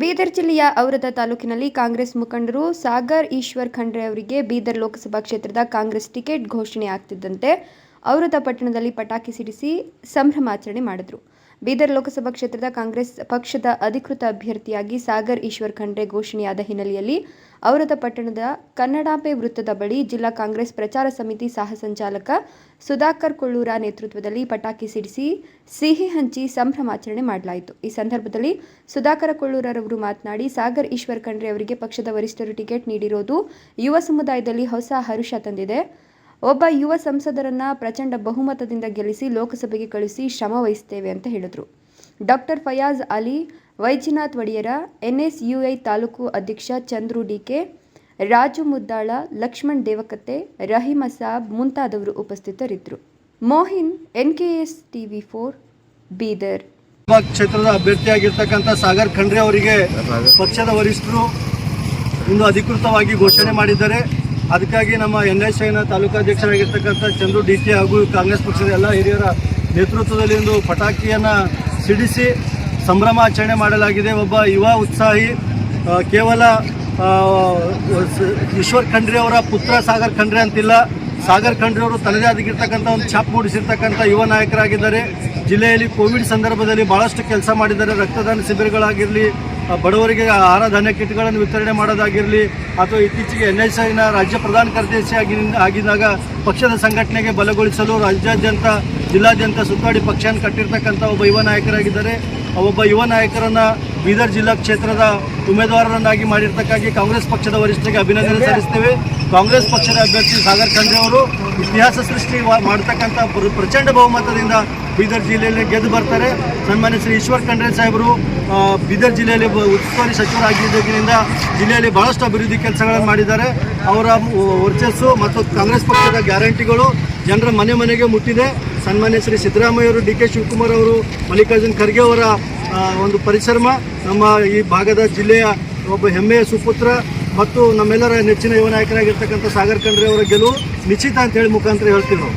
ಬೀದರ್ ಜಿಲ್ಲೆಯ ಔರದ ತಾಲೂಕಿನಲ್ಲಿ ಕಾಂಗ್ರೆಸ್ ಮುಖಂಡರು ಸಾಗರ್ ಈಶ್ವರ್ ಖಂಡ್ರೆ ಅವರಿಗೆ ಬೀದರ್ ಲೋಕಸಭಾ ಕ್ಷೇತ್ರದ ಕಾಂಗ್ರೆಸ್ ಟಿಕೆಟ್ ಘೋಷಣೆ ಆಗ್ತಿದ್ದಂತೆ ಔರದ ಪಟ್ಟಣದಲ್ಲಿ ಪಟಾಕಿ ಸಿಡಿಸಿ ಸಂಭ್ರಮಾಚರಣೆ ಮಾಡಿದರು. ಬೀದರ್ ಲೋಕಸಭಾ ಕ್ಷೇತ್ರದ ಕಾಂಗ್ರೆಸ್ ಪಕ್ಷದ ಅಧಿಕೃತ ಅಭ್ಯರ್ಥಿಯಾಗಿ ಸಾಗರ್ ಈಶ್ವರ್ ಖಂಡ್ರೆ ಘೋಷಣೆಯಾದ ಹಿನ್ನೆಲೆಯಲ್ಲಿ ಔರದ ಪಟ್ಟಣದ ಕನ್ನಡಾಪೆ ವೃತ್ತದ ಬಳಿ ಜಿಲ್ಲಾ ಕಾಂಗ್ರೆಸ್ ಪ್ರಚಾರ ಸಮಿತಿ ಸಹ ಸಂಚಾಲಕ ಸುಧಾಕರ್ ಕೊಳ್ಳೂರ ನೇತೃತ್ವದಲ್ಲಿ ಪಟಾಕಿ ಸಿಡಿಸಿ ಸಿಹಿ ಹಂಚಿ ಸಂಭ್ರಮಾಚರಣೆ ಮಾಡಲಾಯಿತು. ಈ ಸಂದರ್ಭದಲ್ಲಿ ಸುಧಾಕರ ಕೊಳ್ಳೂರರವರು ಮಾತನಾಡಿ, ಸಾಗರ್ ಈಶ್ವರ್ ಖಂಡ್ರೆ ಅವರಿಗೆ ಪಕ್ಷದ ವರಿಷ್ಠರು ಟಿಕೆಟ್ ನೀಡಿರೋದು ಯುವ ಸಮುದಾಯದಲ್ಲಿ ಹೊಸ ಹರುಷ ತಂದಿದೆ. ಒಬ್ಬ ಯುವ ಸಂಸದರನ್ನ ಪ್ರಚಂಡ ಬಹುಮತದಿಂದ ಗೆಲ್ಲಿಸಿ ಲೋಕಸಭೆಗೆ ಕಳುಹಿಸಿ ಶ್ರಮ ವಹಿಸುತ್ತೇವೆ ಅಂತ ಹೇಳಿದರು. ಡಾಕ್ಟರ್ ಫಯಾಜ್ ಅಲಿ ವೈದ್ಯನಾಥ್ ಒಡೆಯರ ಎನ್ಎಸ್ಯುಐ ತಾಲೂಕು ಅಧ್ಯಕ್ಷ ಚಂದ್ರು ಡಿಕೆ ರಾಜು ಮುದ್ದಾಳ ಲಕ್ಷ್ಮಣ್ ದೇವಕತ್ತೆ ರಹೀಮ ಸಾಬ್ ಮುಂತಾದವರು ಉಪಸ್ಥಿತರಿದ್ದರು. Mohin NKS TV four Bidar. ಕ್ಷೇತ್ರದ ಅಭ್ಯರ್ಥಿಯಾಗಿರ್ತಕ್ಕಂಥ ಸಾಗರ್ ಖಂಡ್ರೆ ಅವರಿಗೆ ಪಕ್ಷದ ವರಿಷ್ಠರು ಇಂದು ಅಧಿಕೃತವಾಗಿ ಘೋಷಣೆ ಮಾಡಿದ್ದಾರೆ. ಅದಕ್ಕಾಗಿ ನಮ್ಮ ಎನ್ ಎಸ್ ಐನ ತಾಲೂಕಾಧ್ಯಕ್ಷರಾಗಿರ್ತಕ್ಕಂಥ ಚಂದ್ರು ಡಿ ಕೆ ಹಾಗೂ ಕಾಂಗ್ರೆಸ್ ಪಕ್ಷದ ಎಲ್ಲ ಹಿರಿಯರ ನೇತೃತ್ವದಲ್ಲಿ ಒಂದು ಪಟಾಕಿಯನ್ನು ಸಿಡಿಸಿ ಸಂಭ್ರಮಾಚರಣೆ ಮಾಡಲಾಗಿದೆ. ಒಬ್ಬ ಯುವ ಉತ್ಸಾಹಿ ಕೇವಲ ಈಶ್ವರ್ ಖಂಡ್ರೆ ಅವರ ಪುತ್ರ ಸಾಗರ್ ಖಂಡ್ರೆ ಅಂತಿಲ್ಲ. ಸಾಗರ್ ಖಂಡ್ರೆ ಅವರು ತನ್ನದೇ ಆಗಿರ್ತಕ್ಕಂಥ ಒಂದು ಛಾಪ್ ಮೂಡಿಸಿರ್ತಕ್ಕಂಥ ಯುವ ನಾಯಕರಾಗಿದ್ದಾರೆ. ಜಿಲ್ಲೆಯಲ್ಲಿ ಕೋವಿಡ್ ಸಂದರ್ಭದಲ್ಲಿ ಭಾಳಷ್ಟು ಕೆಲಸ ಮಾಡಿದ್ದಾರೆ. ರಕ್ತದಾನ ಶಿಬಿರಗಳಾಗಿರಲಿ ಬಡವರಿಗೆ ಆಹಾರ ಧಾನ್ಯ ಕಿಟ್ಗಳನ್ನು ವಿತರಣೆ ಮಾಡೋದಾಗಿರಲಿ ಅಥವಾ ಇತ್ತೀಚೆಗೆ ಎನ್ ಎಸ್ ಐನ ರಾಜ್ಯ ಪ್ರಧಾನ ಕಾರ್ಯದರ್ಶಿ ಆಗಿ ಆಗಿದ್ದಾಗ ಪಕ್ಷದ ಸಂಘಟನೆಗೆ ಬಲಗೊಳಿಸಲು ರಾಜ್ಯಾದ್ಯಂತ, ಜಿಲ್ಲಾದ್ಯಂತ ಸುತ್ತಾಡಿ ಪಕ್ಷವನ್ನು ಕಟ್ಟಿರ್ತಕ್ಕಂಥ ಒಬ್ಬ ಯುವ ನಾಯಕರಾಗಿದ್ದಾರೆ. ಒಬ್ಬ ಯುವ ನಾಯಕರನ್ನ ಬೀದರ್ ಜಿಲ್ಲಾ ಕ್ಷೇತ್ರದ ಉಮೇದುವಾರರನ್ನಾಗಿ ಮಾಡಿರ್ತಕ್ಕಾಗಿ ಕಾಂಗ್ರೆಸ್ ಪಕ್ಷದ ವರಿಷ್ಠರಿಗೆ ಅಭಿನಂದನೆ ಸಲ್ಲಿಸ್ತೇವೆ. ಕಾಂಗ್ರೆಸ್ ಪಕ್ಷದ ಅಭ್ಯರ್ಥಿ ಸಾಗರ್ ಖಂಡ್ರೆ ಅವರು ಇತಿಹಾಸ ಸೃಷ್ಟಿ ಮಾಡತಕ್ಕಂಥ ಮಾಡ್ತಕ್ಕಂಥ ಪ್ರ- ಪ್ರಚಂಡ ಬಹುಮತದಿಂದ ಬೀದರ್ ಜಿಲ್ಲೆಯಲ್ಲಿ ಗೆದ್ದು ಬರ್ತಾರೆ. ಸನ್ಮಾನ್ಯ ಶ್ರೀ ಈಶ್ವರ್ ಖಂಡ್ರೆ ಸಾಹೇಬರು ಬೀದರ್ ಜಿಲ್ಲೆಯಲ್ಲಿ ಉಸ್ತುವಾರಿ ಸಚಿವರಾಗಿದ್ದರಿಂದ ಜಿಲ್ಲೆಯಲ್ಲಿ ಬಹಳಷ್ಟು ಅಭಿವೃದ್ಧಿ ಕೆಲಸಗಳನ್ನು ಮಾಡಿದ್ದಾರೆ. ಅವರ ವರ್ಚಸ್ಸು ಮತ್ತು ಕಾಂಗ್ರೆಸ್ ಪಕ್ಷದ ಗ್ಯಾರಂಟಿಗಳು ಜನರ ಮನೆ ಮನೆಗೆ ಮುಟ್ಟಿದೆ. ಸನ್ಮಾನ್ಯ ಶ್ರೀ ಸಿದ್ದರಾಮಯ್ಯವರು ಡಿ ಕೆ ಶಿವಕುಮಾರ್ ಅವರು, ಮಲ್ಲಿಕಾರ್ಜುನ್ ಖರ್ಗೆ ಅವರ ಒಂದು ಪರಿಶ್ರಮ. ನಮ್ಮ ಈ ಭಾಗದ ಜಿಲ್ಲೆಯ ಒಬ್ಬ ಹೆಮ್ಮೆಯ ಸುಪುತ್ರ ಮತ್ತು ನಮ್ಮೆಲ್ಲರ ನೆಚ್ಚಿನ ಯುವ ನಾಯಕರಾಗಿರ್ತಕ್ಕಂಥ ಸಾಗರ್ ಖಂಡ್ರೆ ಅವರ ಗೆಲುವು ನಿಶ್ಚಿತ ಅಂತ ಹೇಳಿ ಮುಖಾಂತರ ಹೇಳ್ತೀವಿ ನಾವು.